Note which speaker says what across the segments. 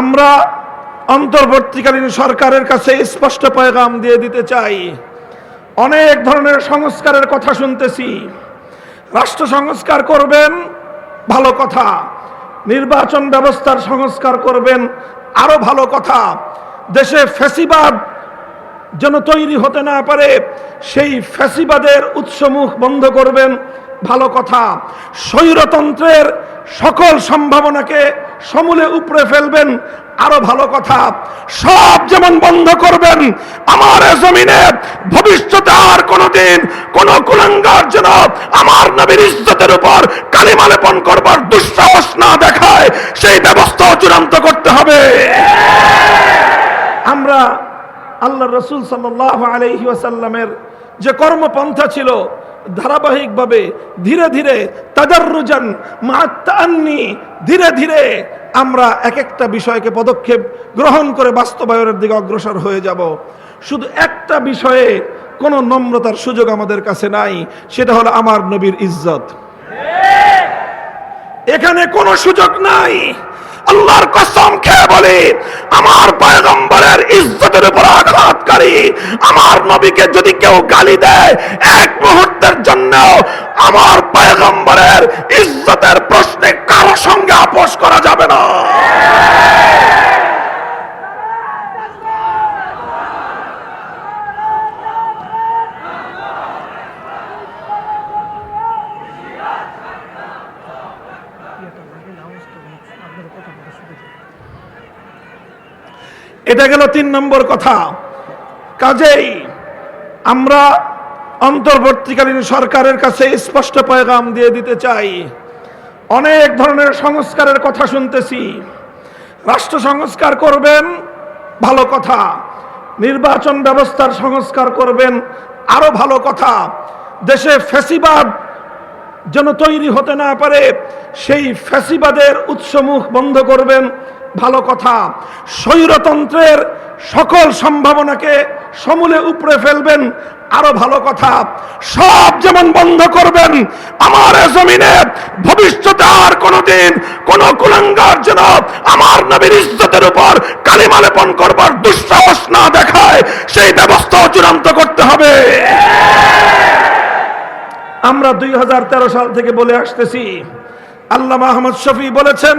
Speaker 1: আমরা অন্তর্বর্তীকালীন সরকারের কাছে স্পষ্ট পয়গাম দিয়ে দিতে চাই। অনেক ধরনের সংস্কারের কথা শুনতেছি। রাষ্ট্র সংস্কার করবেন, ভালো কথা। নির্বাচন ব্যবস্থার সংস্কার করবেন আরও ভালো কথা। দেশে ফ্যাসিবাদ যেন তৈরি হতে না পারে, সেই ফ্যাসিবাদের উৎসমুখ বন্ধ করবেন, ভালো কথা। স্বৈরতন্ত্রের সকল সম্ভাবনাকে সমূলে উপরে ফেলবেন, আরও ভালো কথা। সব যেমন বন্ধ করবেন, আমার জমিনে ভবিষ্যতে আর কোনদিন কোন কুলাঙ্গার যেন আমার নবীর ইজ্জতের উপর কালিমা লেপন করবার দুঃসাহস না দেখায়, সেই ব্যবস্থা চূড়ান্ত করতে হবে। আমরা আল্লাহ রসুল সাল্লাহ আলহি ওয়াসাল্লামের যে কর্মপন্থা ছিল ধারাবাহিকভাবে ধীরে ধীরে তাদাররুজান মাত্তান্নি ধীরে ধীরে আমরা এক একটা বিষয়কে পদক্ষেপ গ্রহণ করে বাস্তবায়নের দিকে অগ্রসর হয়ে যাব। শুধু একটা বিষয়ে কোনো নম্রতার সুযোগ আমাদের কাছে নাই সেটা হলো আমার নবীর ইজ্জত। এখানে কোনো সুযোগ নাই। আল্লাহর কসম খেয়ে বলি, আমার পয়গম্বরের ইজ্জতের উপর আঘাতকারী, আমার নবীকে যদি কেউ গালি দেয়, এক মুহূর্তের জন্য আমার পয়গম্বরের ইজ্জতের প্রশ্নে কারও সঙ্গে আপোষ করা যাবে না। এটা গেল তিন নম্বর কথা। কাজেই আমরা অন্তর্বর্তীকালীন সরকারের কাছে স্পষ্ট পয়গাম দিয়ে দিতে চাই। অনেক ধরনের সংস্কারের কথা শুনতেছি। রাষ্ট্র সংস্কার করবেন, ভালো কথা। নির্বাচন ব্যবস্থার সংস্কার করবেন, আরও ভালো কথা। দেশে ফ্যাসিবাদ যেন তৈরি হতে না পারে, সেই ফ্যাসিবাদের উৎসমুখ বন্ধ করবেন ভালো কথা। স্বৈরতন্ত্রের সকল সম্ভাবনাকে সমূলে উপড়ে ফেলবেন, আরও ভালো কথা। সব যেমন বন্ধ করবেন, আমার জমিনে ভবিষ্যতে আর কোনোদিন কোন কুলাঙ্গার যেন আমার নবীর ইজ্জতের উপর কালিমা করবার দুঃসাহস না দেখায়, সেই ব্যবস্থা চূড়ান্ত করতে হবে। আমরা দুই হাজার তেরো সাল থেকে বলে আসতেছি। আল্লাহ আহমদ শফি বলেছেন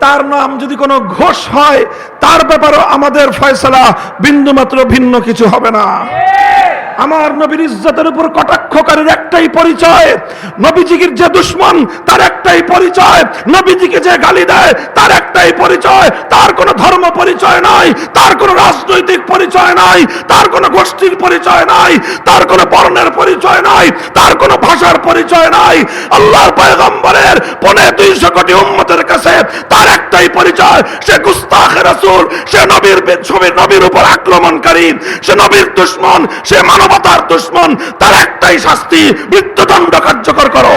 Speaker 1: তার নাম যদি কোনো ঘোষ হয়, তার ব্যাপারেও আমাদের ফয়সলা বিন্দুমাত্র ভিন্ন কিছু হবে না। আমার নবীর ইজ্জতের উপর কটাক্ষকারীর একটাই পরিচয়, নবীজির যে দুশ্মন, তার একটাই পরিচয়, নবীজিকে যে গালি দেয়, তার একটাই পরিচয়, তার কোনো পরিচয় নাই, তার কোনো রাজনৈতিক পরিচয় নাই, তার কোনো গোষ্ঠীর পরিচয় নাই, তার কোনো বর্ণের পরিচয় নাই, তার কোনো ভাষার পরিচয় নাই। আল্লাহর পয়গম্বরের পনে দুইশো কোটি উম্মতের কাছে তার একটাই পরিচয়, সে গুস্তাখ রাসূল, সে নবীর ছবির নবীর উপর আক্রমণকারী, সে নবীর দুশ্মন, সে মানবতার দুশ্মন, তার একটাই শাস্তি, মৃত্যুদণ্ড কার্যকর করো।